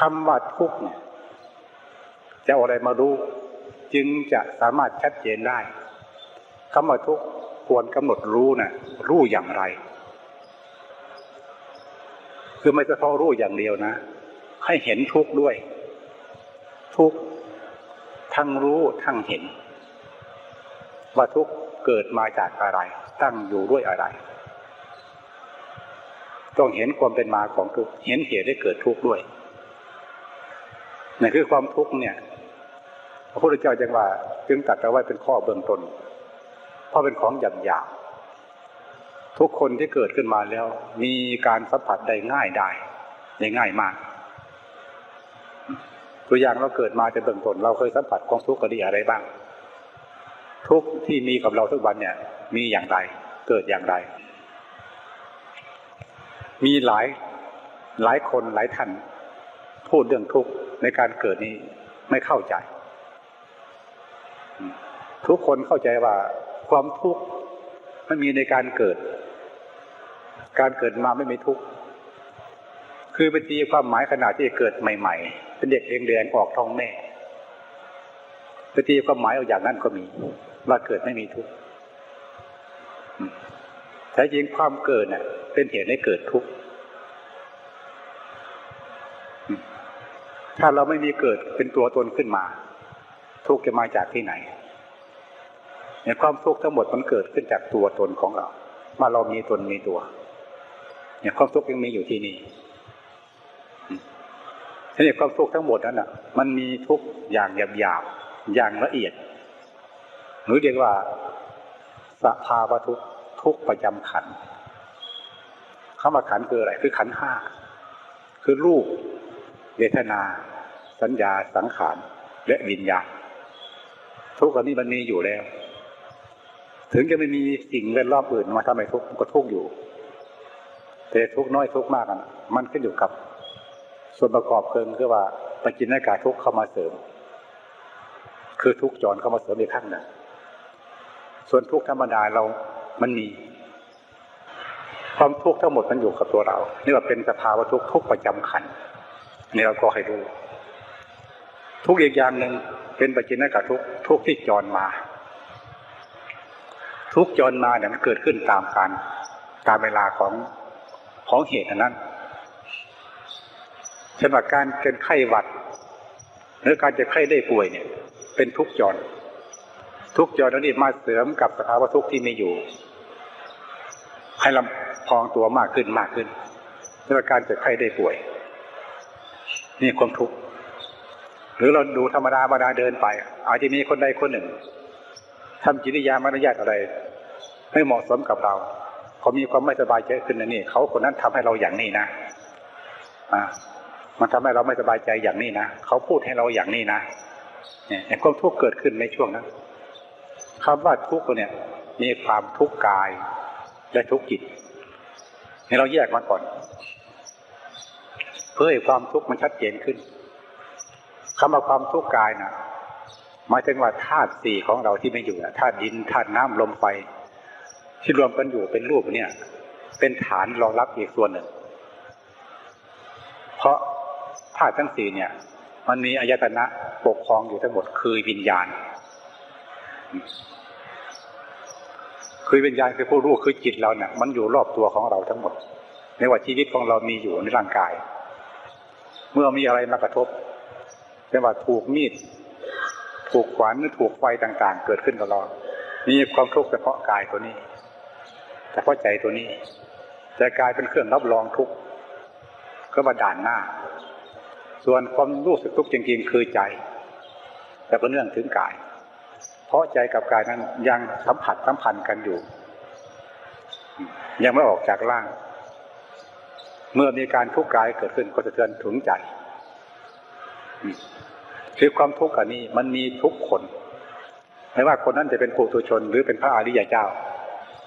คำว่าทุกข์เนี่ยจะอะไรมารู้ จึงจะสามารถชัดเจนได้คำว่าทุกข์ควรกำหนดรู้นะ่ะรู้อย่างไร คือไม่เฉพาะรู้อย่างเดียวนะ ให้เห็นทุกข์ด้วย ทุกข์ทั้งรู้ทั้งเห็น ว่าทุกข์เกิดมาจากอะไร ตั้งอยู่ด้วยอะไร ต้องเห็นความเป็นมาของทุกข์เห็นเหตุได้เกิดทุกข์ด้วย นี่คือความทุกข์เนี่ยพระพุทธเจ้าจึงว่า จึงตัดเอาไว้เป็นข้อเบื้องต้นเพราะเป็นของหยาบหยาบทุกคนที่เกิดขึ้นมาแล้ว มีการสัมผัสได้ง่ายได้ได้ง่ายมาก ตัวอย่างเราเกิดมาจะเบื้องต้นเราเคยสัมผัสของทุกข์กรณีอะไรบ้าง ทุกข์ที่มีกับเราทุกวันเนี่ย มีอย่างไร เกิดอย่างไร มีหลายหลายคนหลายท่าน พูดเรื่องทุกข์ในการเกิดนี้ไม่เข้าใจ ทุกคนเข้าใจว่าความทุกข์มันมีในการเกิด การเกิดมาไม่มีทุกข์คือเป็นทีความหมายขนาดที่เกิดใหม่ ๆ เป็นเด็กเองแดงออกท้องแม่เป็นทีความหมายเอาอย่างนั้นก็มี ว่าเกิดไม่มีทุกข์แท้จริงความเกิดเน่ะ เป็นเหตุให้เกิดทุกข์ ถ้าเราไม่มีเกิดเป็นตัวตนขึ้นมา ทุกข์จะมาจากที่ไหนเนี่ยความทุกข์ทั้งหมดมันเกิดขึ้นจากตัวตนของเรามาเรามีตนมีตัวเนี่ยความทุกข์ยังมีอยู่ที่นี่ทีนี้ความทุกข์ทั้งหมดนั้นอะ มันมีทุกอย่างหยาบๆอย่างละเอียดหรือเรียกว่าสภาวะทุกทุกประจำขันคำว่าขันคืออะไร คือขันห้าคือรูป เวทนา สัญญาสังขารและวิญญาณทุกอันนี้มันมีอยู่แล้ว ถึงจะไม่มีสิ่งแวดล้อมอื่นมาทำให้ทุกข์ก็ทุกข์อยู่ แต่ทุกข์น้อยทุกข์มากนะมันขึ้นอยู่กับ ส่วนประกอบเพิ่งคือว่าปกินากาทุกข์เข้ามาเสริม คือทุกข์จรเข้ามาเสริมอีกขั้นหนึ่งส่วนทุกข์ธรรมดาเรามันมี ความทุกข์ทั้งหมดมันอยู่กับตัวเรานี่ว่าเป็นสภาวะทุกข์ทุกประจำขัน นี่เราก็ให้ดูทุกอีกอย่างหนึ่งเป็นปัจจินกับทุกทุกที่จรมา ทุกจรมาเนี่ยมันเกิดขึ้นตามการตามเวลาของของเหตุนั้นเช่นว่าการเป็นไข้หวัดหรือการจะไข้ได้ป่วยเนี่ย เป็นทุกจร ทุกจรนี้มาเสริมกับสภาวะทุกข์ที่มีอยู่ ให้ลำพองตัวมากขึ้นมากขึ้นเพื่อการจะไข้ได้ป่วย นี่ความทุกข์หรือเราดูธรรมดาธรรดาเดินไป อาจจะมีคนใดคนหนึ่งทำจิตยามารยาทอะไร ไม่เหมาะสมกับเราเขามีความไม่สบายใจขึ้นนะนี่เขาคนนั้นทำให้เราอย่างนี้นะอ่ามันทำให้เราไม่สบายใจอย่างนี้นะเขาพูดให้เราอย่างนี้นะเนี่ยความทุกข์เกิดขึ้นในช่วงนั้นคำว่าทุกข์เนี่ย มีความทุกข์กายและทุกข์จิตให้เราแยกมาก่อน เพื่อให้ความทุกข์มันชัดเจนขึ้นคำว่าความทุกข์กายนะหมายถึงว่าธาตุสี่ของเราที่ไม่อยู่ธาตุดินธาตุน้ำลมไฟ ที่รวมกันอยู่เป็นรูปเนี่ย เป็นฐานรองรับอีกส่วนหนึ่ง เพราะธาตุทั้งสี่เนี่ย มันมีอายตนะปกครองอยู่ทั้งหมดคือวิญญาณ คือวิญญาณคือผู้รู้คือจิตเราเนี่ยมันอยู่รอบตัวของเราทั้งหมดในว่าชีวิตของเรามีอยู่ในร่างกาย เมื่อมีอะไรมากระทบเรียกว่าถูกมีด ถูกขวานหรือถูกไฟต่าง ๆ เกิดขึ้นกับเรามีความทุกข์เฉพาะกายตัวนี้เฉพาะใจตัวนี้ แต่กายเป็นเครื่องรับรองทุกข์ก็มาด่านหน้า ส่วนความรู้สึกทุกข์จริงๆคือใจ แต่ก็นเนื่องถึงกาย เพราะใจกับกายนั้นยังสัมผัสสัมพันธ์กันอยู่ ยังไม่ออกจากร่าง เมื่อมีการทุกข์กายเกิดขึ้นก็จะเทือนถึงใจคือความทุกข์อันนี้มันมีทุกคน ไม่ว่าคนนั้นจะเป็นปุถุชน หรือเป็นพระอริยเจ้า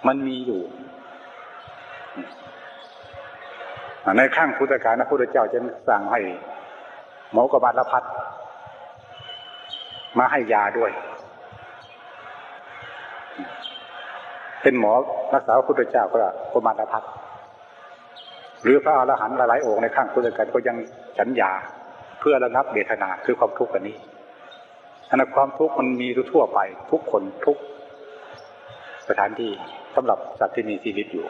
มันมีอยู่ ในข้างพุทธกาลนะพุทธเจ้าจะสั่งให้หมอกบาลพัดมาให้ยาด้วย เป็นหมอรักษาพระพุทธเจ้าก็กบาลพัด หรือพระอรหันต์หลายองค์ในข้างพุทธกันก็ยังสัญญาเพื่อระงับเวทนาคือความทุกข์อันนี้อันนั้นความทุกข์มันมีทั่วไป ทุกคนทุกสถานที่สำหรับสัตว์ที่มีชีวิตอยู่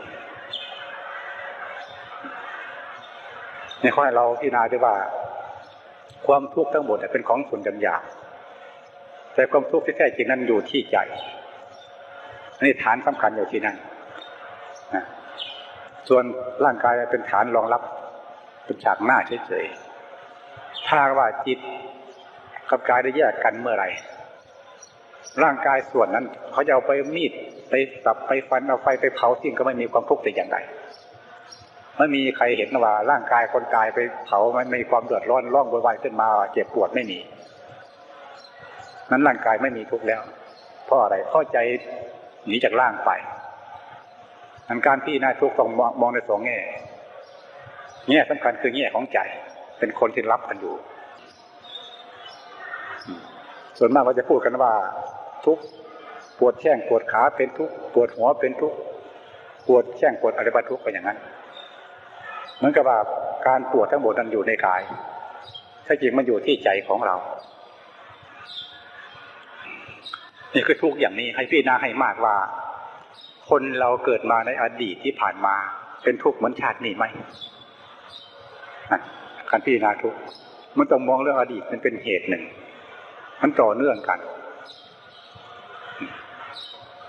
ในข้อเราพิจารณาด้วยว่า ความทุกข์ทั้งหมดเป็นของส่วนกันยาแต่ความทุกข์ที่แท้จริงนั้นอยู่ที่ใจอันนี้ฐานสำคัญอยู่ที่นั่นนะ ส่วนร่างกายเป็นฐานรองรับเป็นฉากหน้าเฉยๆถ้าว่าจิตกับกายได้แยกกันเมื่อไหร่ ร่างกายส่วนนั้น เขาจะเอาไปมีดไปสับไปฟันเอาไฟไปเผาทิ้งก็ไม่มีความทุกข์แต่อย่างใดไม่มีใครเห็นว่าร่างกายคนกายไปเผามันไม่มีความเดือดร้อนร้องโวยวายขึ้นมาเจ็บปวดไม่มี นั้นร่างกายไม่มีทุกข์แล้ว เพราะอะไรเพราะใจหนีจากร่างไป อันการพี่นาทุกข์ต้องมองมองในสองแง่แง่สำคัญคือแง่ของใจ เป็นคนที่รับกันอยู่ ส่วนมากเราจะพูดกันว่า ทุกข์ปวดแข้งปวดขาเป็นทุกข์ปวดหัวเป็นทุกข์ปวดแข้งปวดอะไรบ้าทุกข์ไปอย่างนั้นเหมือนกับว่าการปวดทั้งหมดนั้นอยู่ในกายถ้าจริงมันอยู่ที่ใจของเรานี่คือทุกข์อย่างนี้ให้พี่นาให้มากว่า คนเราเกิดมาในอดีตที่ผ่านมา เป็นทุกข์เหมือนชาตินี้ไหมการพี่นาทุกข์มันต้องมองเรื่องอดีตมันเป็นเหตุหนึ่ง มันต่อเนื่องกัน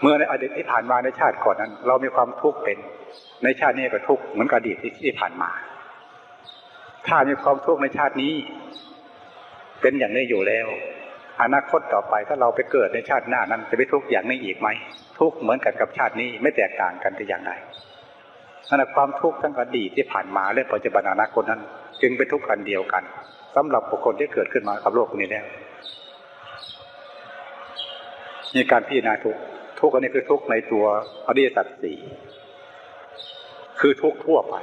เมื่อในอดีตที่ผ่านมาในชาติก่อนนั้น เรามีความทุกข์เป็น ในชาตินี้ก็ทุกข์เหมือนกับอดีตที่ผ่านมา ถ้ามีความทุกข์ในชาตินี้ เป็นอย่างนี้อยู่แล้ว อนาคตต่อไปถ้าเราไปเกิดในชาติหน้านั้นจะไปทุกข์อย่างนี้อีกไหม ทุกข์เหมือนกันกับชาตินี้ไม่แตกต่างกันแต่อย่างใดนั่นแหละความทุกข์ทั้งอดีตที่ผ่านมาและปัจจุบันอนาคตนั้น จึงเป็นทุกข์อันเดียวกันสำหรับบุคคลที่เกิดขึ้นมากับโลกนี้แล้วมีการพิจารณาทุกข์ทุกข์อันนี้คือทุกข์ในตัวอริยสัจสี่คือทุกข์ทั่วไป